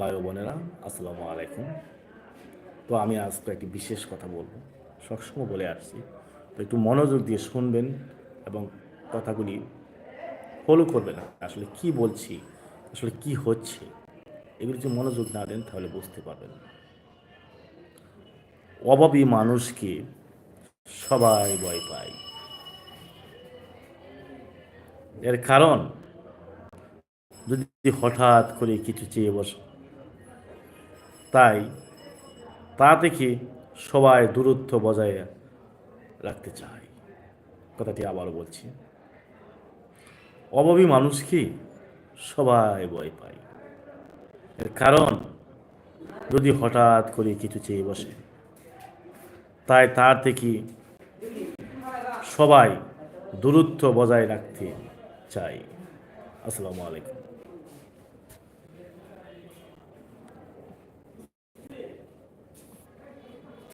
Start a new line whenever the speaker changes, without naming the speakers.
বায়ু বোনেরা, আসসালামু আলাইকুম। তো আমি আজকে একটি বিশেষ কথা বলব। সবসময় বলে আসছি, তো একটু মনোযোগ দিয়ে শুনবেন এবং কথাগুলি ফলো করবেন আসলে কি বলছি, আসলে কি হচ্ছে, এগুলি যদি মনোযোগ না দেন তাহলে বুঝতে পারবেন অভাবী মানুষকে সবাই ভয় পায়। এর কারণ, যদি হঠাৎ করে কিছু চেয়ে বসে তাই তা থেকে সবাই দূরত্ব বজায় রাখতে চায়। কথাটি আবার বলছি। অভাবী মানুষকে সবাই ভয় পায়। এর কারণ, যদি হঠাৎ করে কিছু চেয়ে বসে, তাই তার থেকে সবাই দূরত্ব বজায় রাখতে চায়। আসসালামু আলাইকুম।